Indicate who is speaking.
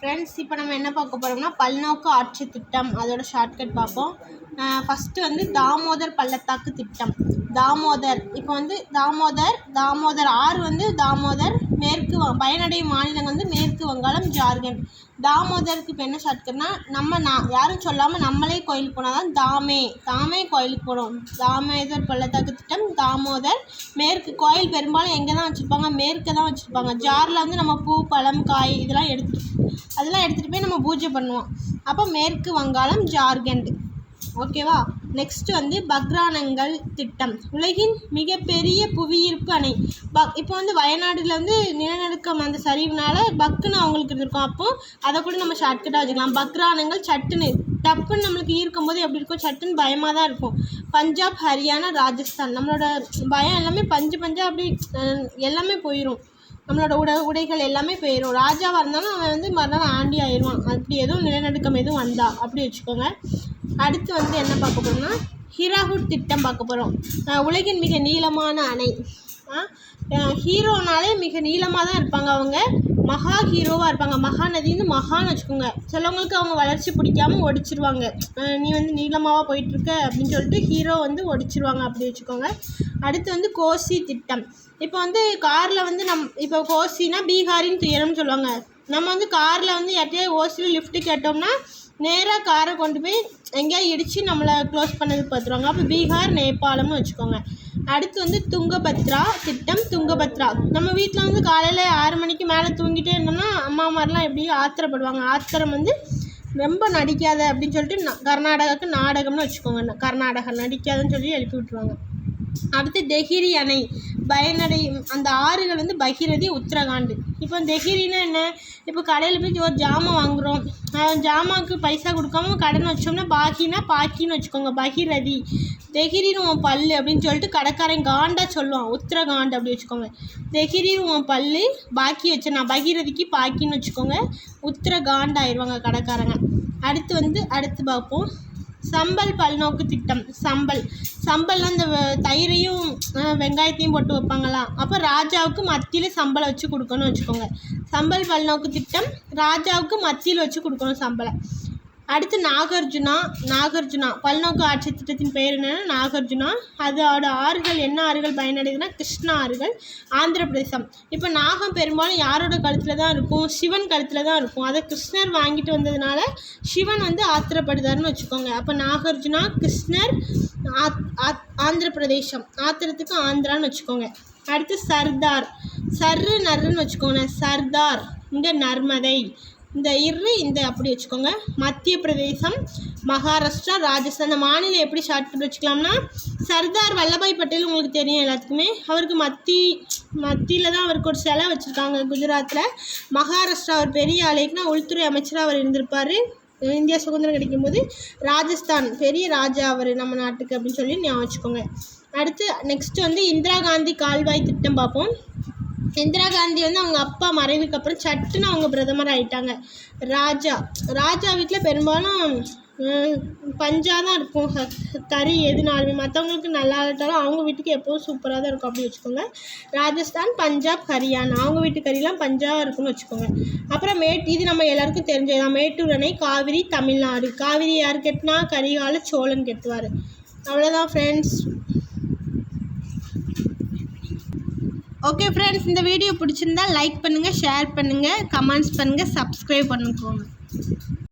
Speaker 1: Friends இப்போ நம்ம என்ன பார்க்க போகிறோம்னா பல்நோக்கு ஆட்சி திட்டம். அதோட ஷார்ட்கட் பார்ப்போம். ஃபஸ்ட்டு வந்து தாமோதர் பள்ளத்தாக்கு திட்டம். தாமோதர் இப்போ வந்து தாமோதர் தாமோதர் ஆறு வந்து தாமோதர் மேற்கு வ- பயனடையும் மாநிலங்கள் வந்து மேற்கு வங்காளம் ஜார்க்கண்ட். தாமோதருக்கு இப்போ என்ன ஷார்ட்கட்னா நம்ம நான் யாரும் சொல்லாமல் நம்மளே கோயிலுக்கு போனால் தான் தாமே தாமே கோயிலுக்கு போகிறோம் தாமோதர் பள்ளத்தாக்கு திட்டம் தாமோதர் மேற்கு கோயில் பெரும்பாலும் எங்கே தான் வச்சுருப்பாங்க? மேற்கு தான் வச்சுருப்பாங்க. ஜாரில் வந்து நம்ம பூ பழம் காய் இதெல்லாம் எடுத்துட்டு அதெல்லாம் எடுத்துகிட்டு போய் நம்ம பூஜை பண்ணுவோம். அப்போ மேற்கு வங்காளம் ஜார்க்கண்ட். ஓகேவா நெக்ஸ்ட் வந்து பக்ரானங்கள் திட்டம். உலகின் மிகப்பெரிய புவியீர்ப்பு அணை. பக் இப்போ வந்து வயநாடுல வந்து நிலநடுக்கம் அந்த சரிவுனால பக்குன்னு அவங்களுக்கு இருக்கும் அப்போ அதை கூட நம்ம ஷார்ட்கட்டாக வச்சுக்கலாம். பக்ரானங்கள் சட்டுன்னு டப்புன்னு நம்மளுக்கு ஈர்க்கும் போது எப்படி இருக்கும்? சட்டுன்னு பயமாக தான் இருக்கும். பஞ்சாப் ஹரியானா ராஜஸ்தான். நம்மளோட பயம் எல்லாமே பஞ்சு பஞ்சா அப்படி அஹ், எல்லாமே போயிடும் நம்மளோட உட உடைகள் எல்லாமே போயிடும் ராஜாவாக இருந்தாலும் அவன் வந்து மறுநாள் ஆண்டி ஆயிடுவான். அப்படி எதுவும் நிலநடுக்கம் எதுவும் வந்தா அப்படி வச்சுக்கோங்க. அடுத்து வந்து என்ன பார்க்க போகிறோம்னா ஹிராகுட் திட்டம் பார்க்க போகிறோம் உலகின் மிக நீளமான அணை. ஹீரோனாலே மிக நீளமாக தான் இருப்பாங்க அவங்க. மகா ஹீரோவாக இருப்பாங்க. மகாநதின்னு மகான்னு வச்சுக்கோங்க. சிலவங்களுக்கு அவங்க வளர்ச்சி பிடிக்காம ஒடிச்சிருவாங்க. நீ வந்து நீளமாவா போயிட்டுருக்க அப்படின்னு சொல்லிட்டு ஹீரோ வந்து ஒடிச்சிருவாங்க அப்படி வச்சுக்கோங்க. அடுத்து வந்து கோசி திட்டம். இப்போ வந்து காரில் வந்து நம் இப்போ கோசினா பீகாரின் துயரம்னு சொல்லுவாங்க. நம்ம வந்து காரில் வந்து யார்ட்டையாவது ஓசியில் லிஃப்ட்டு கேட்டோம்னா நேராக காரை கொண்டு போய் எங்கேயாவது இடித்து நம்மளை க்ளோஸ் பண்ணதுக்கு பார்த்துருவாங்க. அப்போ பீகார் நேபாளம்னு வச்சுக்கோங்க. அடுத்து வந்து துங்கபத்ரா திட்டம் துங்கபத்ரா. நம்ம வீட்டில் வந்து காலையில் ஆறு மணிக்கு மேலே தூங்கிட்டே இருந்தோம்னா அம்மா மாதிரிலாம் எப்படியும் ஆத்திரப்படுவாங்க? ஆத்திரம் வந்து ரொம்ப நடிக்காத அப்படின்னு சொல்லிட்டு கர்நாடகாவுக்கு நாடகம்னு வச்சுக்கோங்க. கர்நாடகா நடிக்காதுன்னு சொல்லி எழுப்பி விட்ருவாங்க அடுத்து தெஹிரி அணை. பயனடையும் அந்த ஆறுகள் வந்து பகிரதி உத்தரகாண்டு. இப்போ தெஹிரினா என்ன? இப்போ கடையில் போய் ஒரு ஜாமான் வாங்குகிறோம் ஜாமாவுக்கு பைசா கொடுக்காம கடன் வச்சோம்னா பாக்கினா பாக்கின்னு வச்சுக்கோங்க பகிரதி. தெஹிரின்னு உன் பல்லு அப்படின்னு சொல்லிட்டு கடைக்காரன் காண்டா சொல்லுவான் உத்தரகாண்டு அப்படி வச்சுக்கோங்க. தெஹிரின்னு உன் பல்லு பாக்கி வச்சு நான் பகிரதிக்கு பாக்கின்னு வச்சுக்கோங்க உத்தரகாண்ட் ஆயிடுவாங்க கடைக்காரங்க. அடுத்து வந்து அடுத்து பார்ப்போம். சம்பல் பல்நோக்கு திட்டம். சம்பல். சம்பல் அந்த தயிரையும் வெங்காயத்தையும் போட்டு வைப்பாங்களா? அப்போ ராஜாவுக்கு மத்தியில் சம்பளம் வச்சு கொடுக்கணும்னு வச்சுக்கோங்க. சம்பல் பல்நோக்கு திட்டம் ராஜாவுக்கு மத்தியில் வச்சு கொடுக்கணும் சம்பளம் அடுத்து நாகார்ஜுனா நாகார்ஜுனா. பல்நோக்கு ஆட்சி திட்டத்தின் பெயர் என்னென்னா நாகார்ஜுனா. அதோட ஆறுகள் என்ன ஆறுகள் பயனடையுதுன்னா கிருஷ்ணா ஆறுகள் ஆந்திர பிரதேசம். இப்போ நாகம் பெரும்பாலும் யாரோட கழுத்தில் தான் இருக்கும்? சிவன் கழுத்தில் தான் இருக்கும். அதை கிருஷ்ணர் வாங்கிட்டு வந்ததுனால சிவன் வந்து ஆத்திரப்படுதாருன்னு வச்சுக்கோங்க. அப்போ நாகார்ஜுனா கிருஷ்ணர் ஆத் ஆத் ஆந்திர பிரதேசம். ஆத்திரத்துக்கு ஆந்திரான்னு வச்சுக்கோங்க. அடுத்து சர்தார். சர்ரு நர்ருன்னு வச்சுக்கோங்க. சர்தார். இங்கே நர்மதை. இந்த இரு இந்த அப்படி வச்சுக்கோங்க. மத்திய பிரதேசம் மகாராஷ்டிரா ராஜஸ்தான். இந்த மாநிலம் எப்படி ஷார்ட் வச்சுக்கலாம்னா சர்தார் வல்லபாய் பட்டேல் உங்களுக்கு தெரியும் எல்லாத்துக்குமே. அவருக்கு மத்தி மத்தியில் தான் அவருக்கு ஒரு சிலை வச்சுருக்காங்க குஜராத்தில் மகாராஷ்டிரா அவர் பெரிய ஆலைக்குனா உள்துறை அமைச்சராக அவர் இருந்திருப்பார். இந்தியா சுதந்திரம் கிடைக்கும்போது ராஜஸ்தான் பெரிய ராஜா அவர் நம்ம நாட்டுக்கு அப்படின்னு சொல்லி ஞாபகம் வச்சுக்கோங்க. அடுத்து நெக்ஸ்ட் வந்து இந்திரா காந்தி கால்வாய் திட்டம் பார்ப்போம். இந்திரா காந்தி வந்து அவங்க அப்பா மறைவுக்கு அப்புறம் சட்டுன்னு அவங்க பிரதமர் ஆயிட்டாங்க. ராஜா ராஜா வீட்டில் பெரும்பாலும் பஞ்சாக தான் இருக்கும். கறி எதுனாலுமே. மற்றவங்களுக்கு நல்லா இருந்தாலும் அவங்க வீட்டுக்கு எப்போவும் சூப்பராக தான் இருக்கும் அப்படின்னு வச்சுக்கோங்க. ராஜஸ்தான் பஞ்சாப் ஹரியானா. அவங்க வீட்டு கறிலாம் பஞ்சாபாக இருக்கும்னு வச்சுக்கோங்க. அப்புறம் மேட் இது நம்ம எல்லாருக்கும் தெரிஞ்சதுதான் மேட்டூர் அணை காவிரி தமிழ்நாடு. காவிரி யார் கெட்டினா கரிகால சோழன் கெட்டுவார். அவ்வளோதான் ஃப்ரெண்ட்ஸ் ஓகே ஃப்ரெண்ட்ஸ் இந்த வீடியோ பிடிச்சிருந்தா லைக் பண்ணுங்கள் ஷேர் பண்ணுங்கள் கமெண்ட்ஸ் பண்ணுங்கள் சப்ஸ்கிரைப் பண்ணிக்கோங்க.